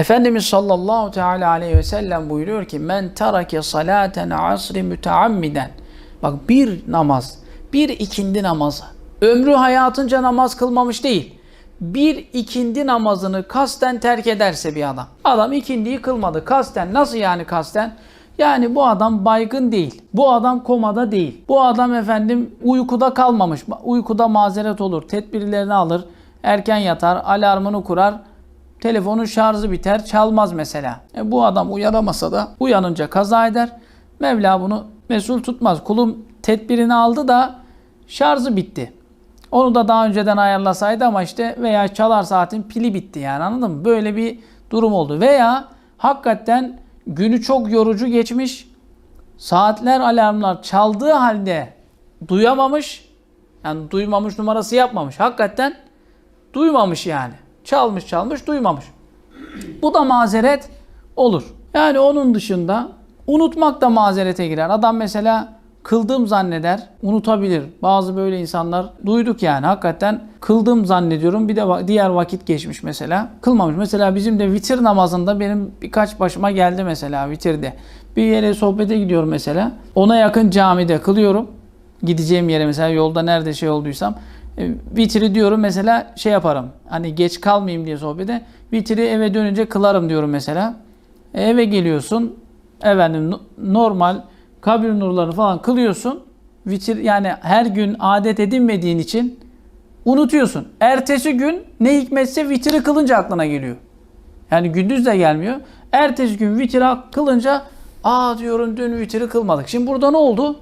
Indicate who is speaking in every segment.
Speaker 1: Efendimiz sallallahu teala aleyhi ve sellem buyuruyor ki men terake salaten asri müteammiden bak bir namaz bir ikindi namazı ömrü hayatınca namaz kılmamış değil bir ikindi namazını kasten terk ederse bir adam adam ikindiyi kılmadı kasten nasıl yani kasten yani bu adam baygın değil. Bu adam komada değil. Bu adam efendim uykuda kalmamış. Uykuda mazeret olur. Tedbirlerini alır. Erken yatar. Alarmını kurar. Telefonun şarjı biter. Çalmaz mesela. E bu adam uyanamasa da uyanınca kaza eder. Mevla bunu mesul tutmaz. Kulum tedbirini aldı da şarjı bitti. Onu da daha önceden ayarlasaydı ama işte veya çalar saatin pili bitti yani anladın mı? Böyle bir durum oldu. Veya hakikaten günü çok yorucu geçmiş. Saatler alarmlar çaldığı halde duyamamış. Yani duymamış numarası yapmamış. Hakikaten duymamış yani. Çalmış çalmış duymamış. Bu da mazeret olur. Yani onun dışında unutmak da mazerete girer. Adam mesela kıldım zanneder, unutabilir. Bazı böyle insanlar duyduk yani hakikaten kıldım zannediyorum. Bir de diğer vakit geçmiş mesela. Kılmamış. Mesela bizim de vitir namazında benim birkaç başıma geldi mesela vitirde. Bir yere sohbete gidiyorum mesela. Ona yakın camide kılıyorum. Gideceğim yere mesela yolda nerede şey olduysam vitri diyorum mesela şey yaparım. Hani geç kalmayayım diye sohbete. Vitri eve dönünce kılarım diyorum mesela. E, eve geliyorsun. Efendim no- normal kabir nurlarını falan kılıyorsun. Vitir yani her gün adet edinmediğin için unutuyorsun. Ertesi gün ne hikmetse vitri kılınca aklına geliyor. Yani gündüz de gelmiyor. Ertesi gün vitri kılınca aa diyorum dün vitri kılmadık. Şimdi burada ne oldu?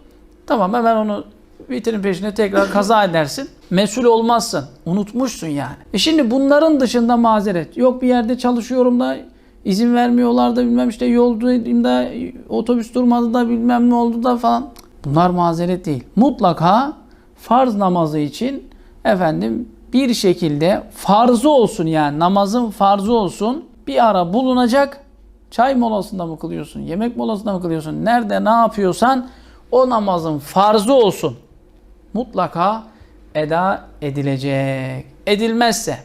Speaker 1: Tamam hemen onu vitrin peşine tekrar kaza edersin. Mesul olmazsın. Unutmuşsun yani. E şimdi bunların dışında mazeret. Yok bir yerde çalışıyorum da izin vermiyorlar da bilmem işte yoldayım da otobüs durmadı da bilmem ne oldu da falan. Bunlar mazeret değil. Mutlaka farz namazı için efendim bir şekilde farzı olsun yani namazın farzı olsun bir ara bulunacak. Çay molasında mı kılıyorsun? Yemek molasında mı kılıyorsun? Nerede ne yapıyorsan o namazın farzı olsun. Mutlaka eda edilecek. Edilmezse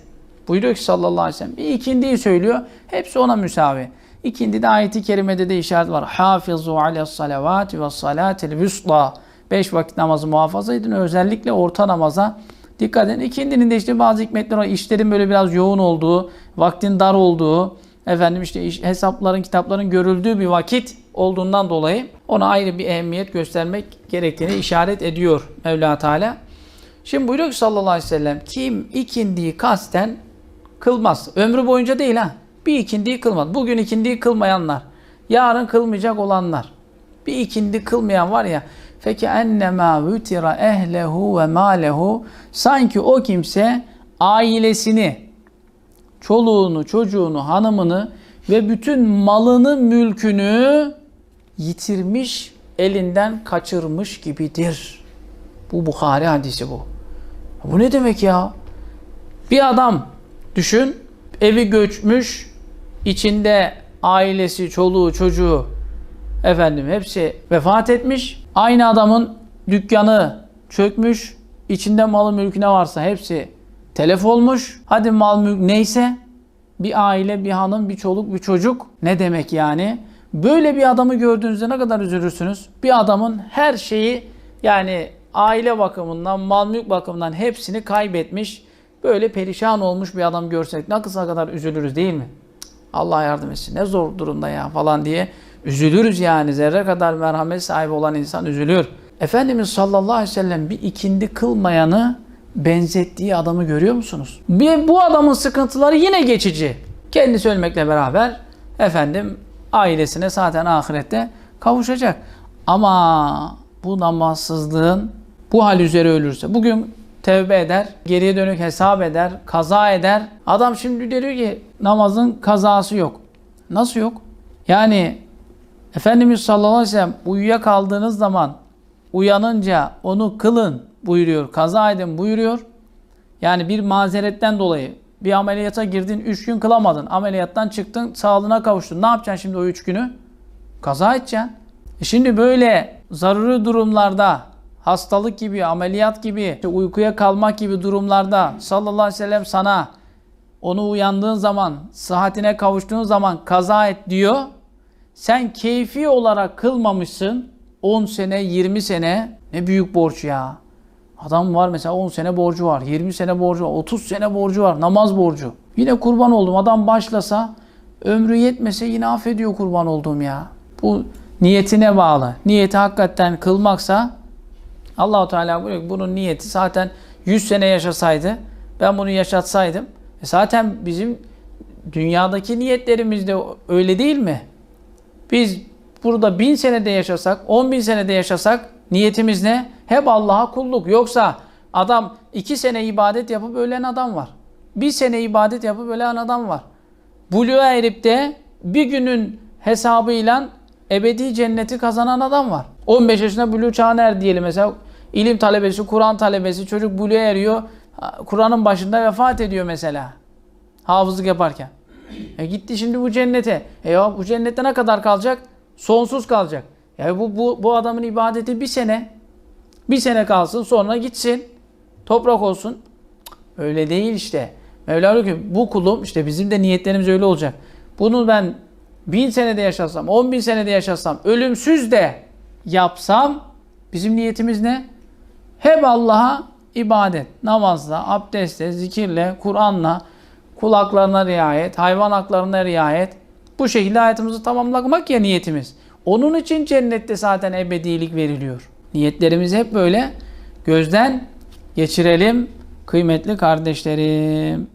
Speaker 1: buyuruyor ki sallallahu aleyhi ve sellem bir ikindiyi söylüyor. Hepsi ona müsavi. İkindi de ayeti kerimede de işaret var. Hafizu ala salavati ve salatil vüsla. Beş vakit namazı muhafaza edin. Özellikle orta namaza dikkat edin. İkindinin de işte bazı hikmetler var. İşlerin böyle biraz yoğun olduğu, vaktin dar olduğu, efendim işte iş- hesapların, kitapların görüldüğü bir vakit olduğundan dolayı ona ayrı bir ehemmiyet göstermek gerektiğini işaret ediyor Mevla Teala. Şimdi buyuruyor ki sallallahu aleyhi ve sellem kim ikindiyi kasten kılmaz. Ömrü boyunca değil ha. Bir ikindiyi kılmaz. Bugün ikindiyi kılmayanlar, yarın kılmayacak olanlar. Bir ikindi kılmayan var ya feke ennema vutira ehlehu ve malehu sanki o kimse ailesini çoluğunu, çocuğunu, hanımını ve bütün malını, mülkünü yitirmiş, elinden kaçırmış gibidir. Bu Bukhari hadisi bu. Bu ne demek ya? Bir adam düşün, evi göçmüş, içinde ailesi, çoluğu, çocuğu, efendim hepsi vefat etmiş. Aynı adamın dükkanı çökmüş, içinde malı mülkü ne varsa hepsi telef olmuş. Hadi mal mülk neyse bir aile, bir hanım, bir çoluk, bir çocuk ne demek yani? Böyle bir adamı gördüğünüzde ne kadar üzülürsünüz? Bir adamın her şeyi yani aile bakımından, mal mülk bakımından hepsini kaybetmiş. Böyle perişan olmuş bir adam görsek ne kısa kadar üzülürüz değil mi? Allah yardım etsin. Ne zor durumda ya falan diye üzülürüz yani. Zerre kadar merhamet sahibi olan insan üzülür. Efendimiz sallallahu aleyhi ve sellem bir ikindi kılmayanı benzettiği adamı görüyor musunuz? Bir, bu adamın sıkıntıları yine geçici. Kendisi ölmekle beraber efendim ailesine zaten ahirette kavuşacak. Ama bu namazsızlığın bu hal üzere ölürse bugün tevbe eder, geriye dönük hesap eder, kaza eder. Adam şimdi diyor ki namazın kazası yok. Nasıl yok? Yani Efendimiz sallallahu aleyhi ve sellem uyuyakaldığınız zaman uyanınca onu kılın buyuruyor. Kaza edin buyuruyor. Yani bir mazeretten dolayı bir ameliyata girdin 3 gün kılamadın. Ameliyattan çıktın sağlığına kavuştun. Ne yapacaksın şimdi o 3 günü? Kaza edeceksin. E şimdi böyle zaruri durumlarda hastalık gibi, ameliyat gibi, uykuya kalmak gibi durumlarda sallallahu aleyhi ve sellem sana onu uyandığın zaman, sıhhatine kavuştuğun zaman kaza et diyor. Sen keyfi olarak kılmamışsın. 10 sene, 20 sene ne büyük borç ya. Adam var mesela 10 sene borcu var, 20 sene borcu var, 30 sene borcu var, namaz borcu. Yine kurban oldum. Adam başlasa, ömrü yetmese yine affediyor kurban olduğum ya. Bu niyetine bağlı. Niyeti hakikaten kılmaksa Allahu Teala buyuruyor ki bunun niyeti zaten 100 sene yaşasaydı, ben bunu yaşatsaydım. E zaten bizim dünyadaki niyetlerimiz de öyle değil mi? Biz burada bin senede yaşasak, on bin senede yaşasak niyetimiz ne? Hep Allah'a kulluk. Yoksa adam iki sene ibadet yapıp ölen adam var. Bir sene ibadet yapıp ölen adam var. Buluğa erip de bir günün hesabıyla ebedi cenneti kazanan adam var. 15 yaşında buluğ çağına er diyelim mesela. ilim talebesi, Kur'an talebesi çocuk buluğa eriyor. Kur'an'ın başında vefat ediyor mesela. Hafızlık yaparken. E gitti şimdi bu cennete. E ya bu cennette ne kadar kalacak? Sonsuz kalacak. Ya bu, bu, bu adamın ibadeti bir sene. Bir sene kalsın sonra gitsin. Toprak olsun. Öyle değil işte. Mevla diyor ki bu kulum işte bizim de niyetlerimiz öyle olacak. Bunu ben bin senede yaşasam, on bin senede yaşasam, ölümsüz de yapsam bizim niyetimiz ne? Hep Allah'a ibadet, namazla, abdestle, zikirle, Kur'an'la, kulaklarına riayet, hayvan haklarına riayet. Bu şekilde hayatımızı tamamlamak ya niyetimiz. Onun için cennette zaten ebedilik veriliyor. Niyetlerimizi hep böyle gözden geçirelim kıymetli kardeşlerim.